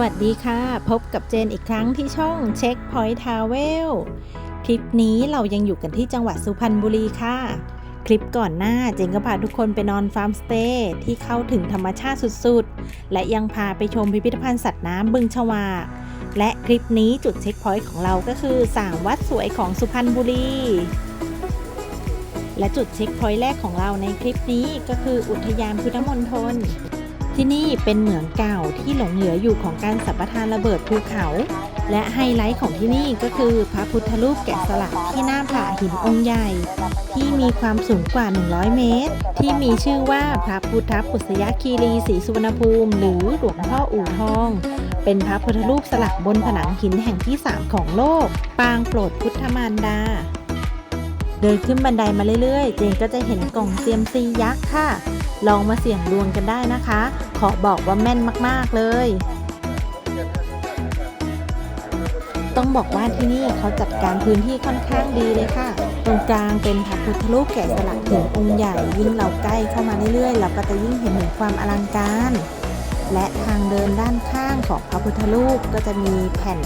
วัสดีค่ะ พบกับเจนอีกครั้งที่ช่องเช็คพอยท์ทาวเวลคลิปนี้เรายังอยู่กันที่จังหวัดสุพรรณบุรีค่ะ คลิปก่อนหน้าเจนก็พาทุกคนไปนอนฟาร์มสเตย์ที่เข้าถึงธรรมชาติสุดๆ และยังพาไปชมพิพิธภัณฑ์สัตว์น้ำบึงชวากและคลิปนี้จุดเช็คพอยต์ของเราก็คือ3วัดสวยของสุพรรณบุรีและจุดเช็คพอยต์แรกของเราในคลิปนี้ก็คืออุทยานพุทธมณฑล ที่นี่เป็นเหมืองเก่าที่หลงเหลืออยู่ของการสัมปทานระเบิดภูเขา และไฮไลท์ของที่นี่ก็คือพระพุทธรูปแกะสลักที่หน้าผาหินองค์ใหญ่ ที่มีความสูงกว่า 100 เมตร ที่มีชื่อว่าพระพุทธปุษยคีรีศรีสุวรรณภูมิ หรือหลวงพ่ออู่ทอง เป็นพระพุทธรูปสลักบนผนังหินแห่งที่ 3 ของโลก ปางโปรดพุทธมารดา เดินขึ้นบันไดมาเรื่อยๆ เจนก็จะเห็นกล่องเซียมซียักษ์ค่ะ ลองมาเสี่ยงดวงกันได้นะคะ ขอบอกว่าแม่นมากๆเลย ต้องบอกว่าที่นี่เขาจัดการพื้นที่ค่อนข้างดีเลยค่ะ ตรงกลางเป็นพระพุทธรูปแกะสลักหินองค์ใหญ่ยิ่งเราใกล้เข้ามาเรื่อยๆ เราก็จะยิ่งเห็นถึงความอลังการ และทางเดินด้านข้างของพระพุทธรูปก็จะมีแผ่น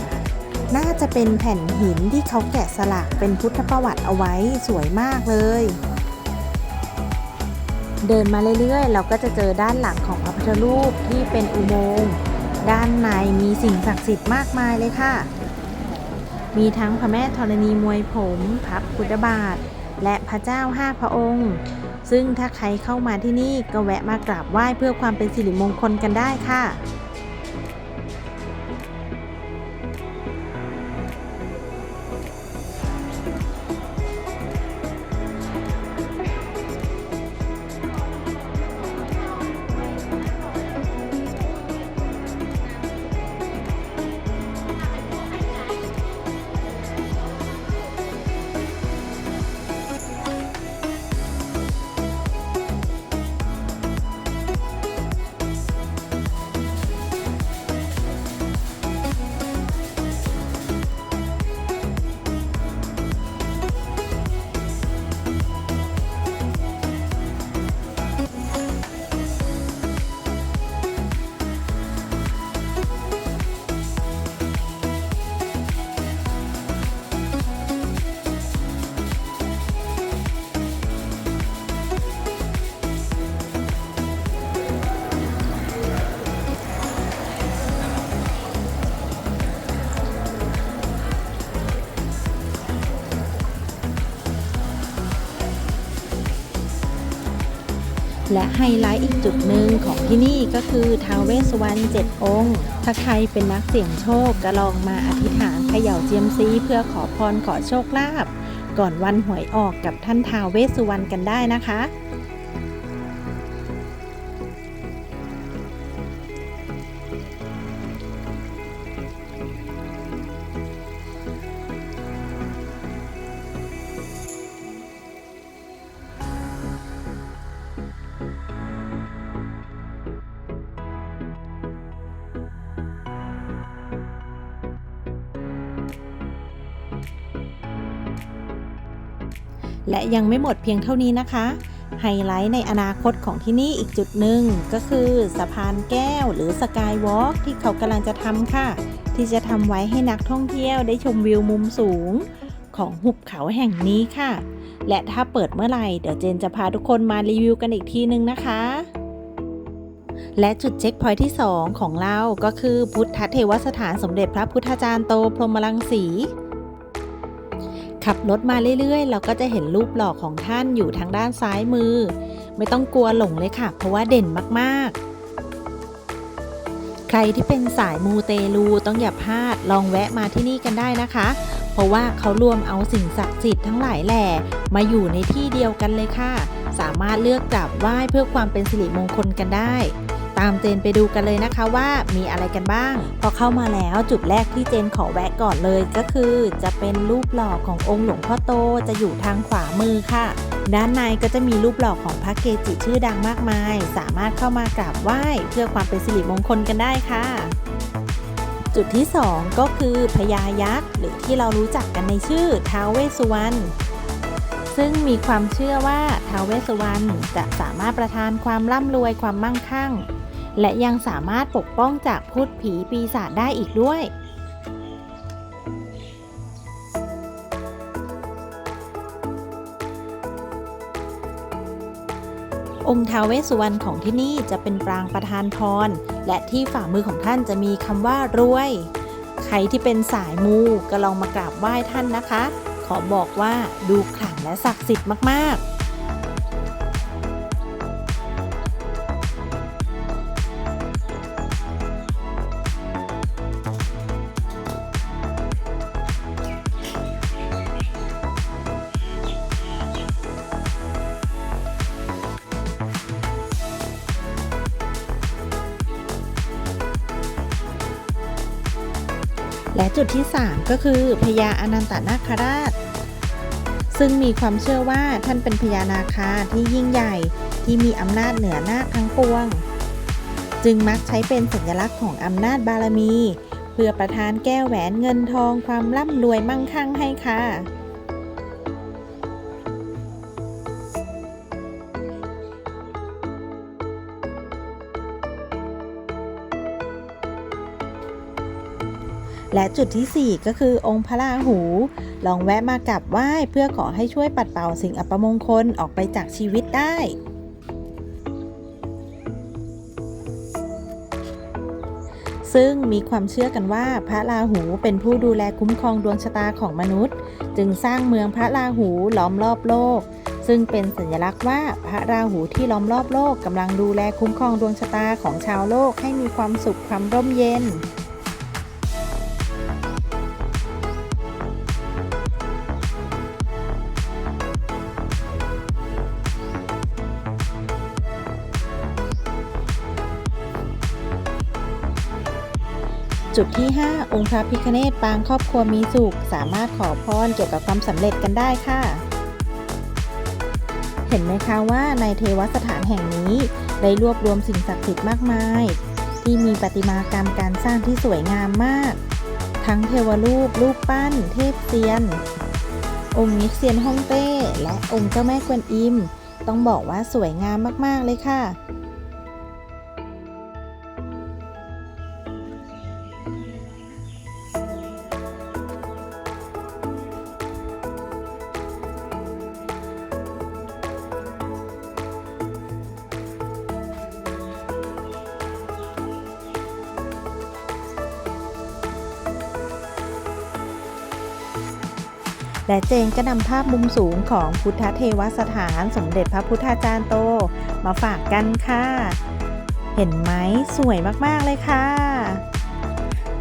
น่าจะเป็นแผ่นหินที่เขาแกะสลักเป็นพุทธประวัติเอาไว้สวยมากเลย เดินมาเรื่อยๆ เราก็จะเจอด้านหลังของพระพุทธรูปที่เป็นอุโมงค์ด้านในมีสิ่งศักดิ์สิทธิ์มากมายเลยค่ะ มีทั้งพระแม่ธรณีมวยผมพระพุทธบาท และพระเจ้าห้าพระองค์ ซึ่งถ้าใครเข้ามาที่นี่ก็แวะมากราบไหว้เพื่อความเป็นสิริมงคลกันได้ค่ะ และไฮไลท์อีกจุดหนึ่งของที่นี่ก็คือท้าวเวสสวรรณเจ็ดองค์ ถ้าใครเป็นนักเสี่ยงโชคก็ลองมาอธิษฐานเขย่าเจียมซีเพื่อขอพรขอโชคลาภก่อนวันหวยออกกับท่านท้าวเวสสุวรรณกันได้นะคะ และยังไม่หมดเพียงเท่านี้นะคะ ไฮไลท์ในอนาคตของที่นี่อีกจุดหนึ่งก็คือสะพานแก้วหรือสกายวอล์กที่เขากำลังจะทำค่ะ ที่จะทำไว้ให้นักท่องเที่ยวได้ชมวิวมุมสูงของหุบเขาแห่งนี้ค่ะ และถ้าเปิดเมื่อไหร่ เดี๋ยวเจนจะพาทุกคนมารีวิวกันอีกทีนึงนะคะ และจุดเช็คพอยท์ที่ 2 ของเราก็คือพุทธเทวสถานสมเด็จพระพุทธจารย์โตพรหมรังสี ขับรถมาเรื่อยๆ เราก็จะเห็นรูปหล่อของท่านอยู่ทางด้านซ้ายมือ ไม่ต้องกลัวหลงเลยค่ะ เพราะว่าเด่นมากๆ ใครที่เป็นสายมูเตลูต้องอย่าพลาดลองแวะมาที่นี่กันได้นะคะ เพราะว่าเขารวมเอาสิ่งศักดิ์สิทธิ์ทั้งหลายแหล่มาอยู่ในที่เดียวกันเลยค่ะ สามารถเลือกกราบไหว้เพื่อความเป็นสิริมงคลกันได้ ตามเจนไปดูกันเลยนะคะว่ามีอะไรกันบ้าง พอเข้ามาแล้วจุดแรกที่เจนขอแวะก่อนเลยก็คือ จะเป็นรูปหล่อขององค์หลวงพ่อโตจะอยู่ทางขวามือค่ะ ด้านในก็จะมีรูปหล่อของพระเกจิชื่อดังมากมาย สามารถเข้ามากราบไหว้เพื่อความเป็นสิริมงคลกันได้ค่ะจุดที่ 2 ก็คือพญายักษ์หรือที่เรารู้จักกันในชื่อท้าวเวสสุวรรณซึ่งมีความเชื่อว่าท้าวเวสสุวรรณจะสามารถประทานความร่ำรวยความมั่งคั่ง และยังสามารถปกป้องจากพูดผีปีศาจได้อีกด้วย องค์ท้าวเวสสุวรรณของที่นี่จะเป็นปรางประธานพร และที่ฝ่ามือของท่านจะมีคำว่ารวย ใครที่เป็นสายมูก็ลองมากราบไหว้ท่านนะคะ ขอบอกว่าดูขลังและศักดิ์สิทธิ์มากๆ และจุดที่ 3 ก็คือพญาอนันตนาคราช ซึ่งมีความเชื่อว่าท่านเป็นพญานาคาที่ยิ่งใหญ่ที่มีอำนาจเหนือนาคทั้งปวง จึงมักใช้เป็นสัญลักษณ์ของอำนาจบารมี เพื่อประทานแก้วแหวนเงินทองความร่ำรวยมั่งคั่งให้ค่ะ และจุดทีสี่ 4 ก็คือองค์พระราหู ลองแวะมากราบไหว้เพื่อขอให้ช่วยปัดเป่าสิ่งอัปมงคลออกไปจากชีวิตได้ซึ่งมีความเชื่อกันว่าพระราหูเป็นผู้ดูแลคุ้มครองดวงชะตาของมนุษย์ จึงสร้างเมืองพระราหูล้อมรอบโลก ซึ่งเป็นสัญลักษณ์ว่าพระราหูที่ล้อมรอบโลกกำลังดูแลคุ้มครองดวงชะตาของชาวโลกให้มีความสุขความร่มเย็น จุดที่ 5 องค์พระพิคเนตปางครอบครัวมีสุข สามารถขอพรเกี่ยวกับความสำเร็จกันได้ค่ะ เห็นไหมคะว่าในเทวสถานแห่งนี้ได้รวบรวมสิ่งศักดิ์สิทธิ์มากมาย ที่มีประติมากรรมการสร้างที่สวยงามมาก ทั้งเทวรูป รูปปั้น เทพเซียน องค์นิเซียนฮ่องเต้ และองค์เจ้าแม่กวนอิม ต้องบอกว่าสวยงามมากๆเลยค่ะ และเจนก็นำภาพมุมสูงของพุทธเทวสถานสมเด็จพระพุทธาจารย์โต มาฝากกันค่ะ เห็นไหมสวยมากๆเลยค่ะ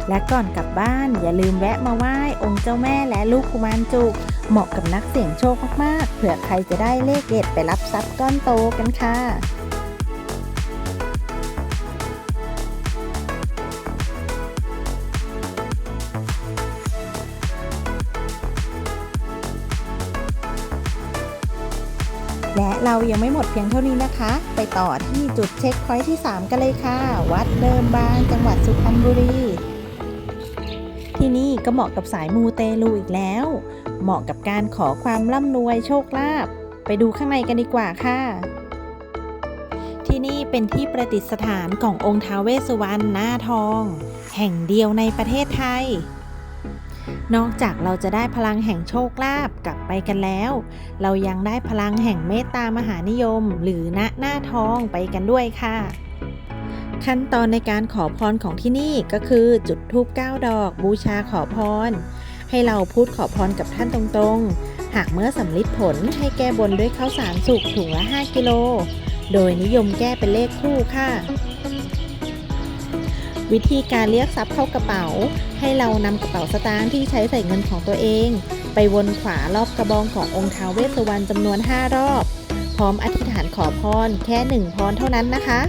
และก่อนกลับบ้านอย่าลืมแวะมาไหว้องค์เจ้าแม่และลูกกุมารจุก เหมาะกับนักเสี่ยงโชคมากๆ เผื่อใครจะได้เลขเด็ดไปรับทรัพย์ก้อนโตกันค่ะ เรายังไม่หมดเพียงเท่านี้นะคะ ไปต่อที่จุดเช็คพอยท์ที่ 3 กันเลยค่ะ วัดเดิมบางจังหวัดสุพรรณบุรี ที่นี่ก็เหมาะกับสายมูเตลูอีกแล้ว เหมาะกับการขอความร่ำรวยโชคลาภไปดูข้างในกันดีกว่าค่ะ ที่นี่เป็นที่ประดิษฐานขององค์ท้าวเวสสุวรรณหน้าทอง แห่งเดียวในประเทศไทย นอกจากเราจะได้พลังแห่งโชคลาภกลับไปกันแล้ว เรายังได้พลังแห่งเมตตามหานิยม หรือณหน้าทองไปกันด้วยค่ะ ขั้นตอนในการขอพรของที่นี่ก็คือจุดธูป9ดอกบูชาขอพร ให้เราพูดขอพรกับท่านตรงๆ หากเมื่อสำลิดผลให้แก้บนด้วยข้าวสารสุกถุงละ 5 กิโล โดยนิยมแก้เป็นเลขคู่ค่ะ วิธีการเรียกทรัพย์เข้ากระเป๋า ให้เรานำกระเป๋าสตางค์ที่ใช้ใส่เงินของตัวเอง ไปวนขวารอบกระบองขององค์ท้าวเวสสวรรณจำนวน 5 รอบ พร้อมอธิษฐานขอพรแค่หนึ่งพรเท่านั้นนะคะ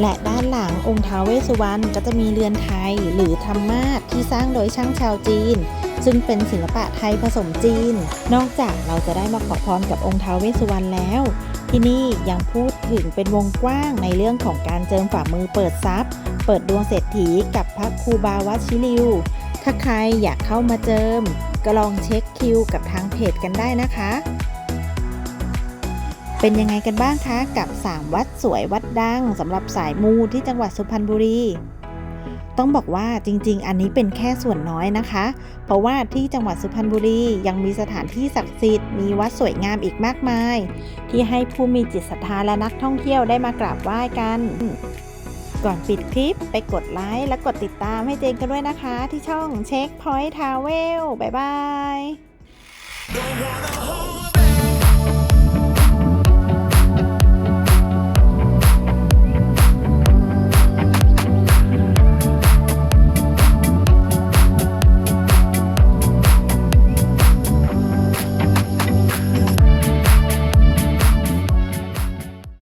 และด้านหลังองค์ท้าวเวสสุวรรณก็จะมีเรือนไทยหรือธรรมาสที่สร้างโดยช่างชาวจีน ซึ่งเป็นศิลปะไทยผสมจีน นอกจากเราจะได้มาขอพรกับองค์ท้าวเวสสุวรรณแล้ว ที่นี่ยังพูดถึงเป็นวงกว้างในเรื่องของการเจิมฝ่ามือเปิดทรัพย์ เปิดดวงเศรษฐีกับพระครูบาวัชิริว ถ้าใครอยากเข้ามาเจิม ก็ลองเช็คคิวกับทางเพจกันได้นะคะ เป็นยังไงกันบ้างคะกับ 3 วัดสวยวัดดังสำหรับสายมูที่จังหวัดสุพรรณบุรี ต้องบอกว่าจริง ๆ อันนี้เป็นแค่ส่วนน้อยนะคะ เพราะว่าที่จังหวัดสุพรรณบุรียังมีสถานที่ศักดิ์สิทธิ์มีวัดสวยงามอีกมากมาย ที่ให้ผู้มีจิตศรัทธาและนักท่องเที่ยวได้มากราบไหว้กัน ก่อนปิดคลิปไปกดไลค์และกดติดตามให้เจนกันด้วยนะคะ ที่ช่องเช็คพอยต์ทาวเวลบ๊ายบาย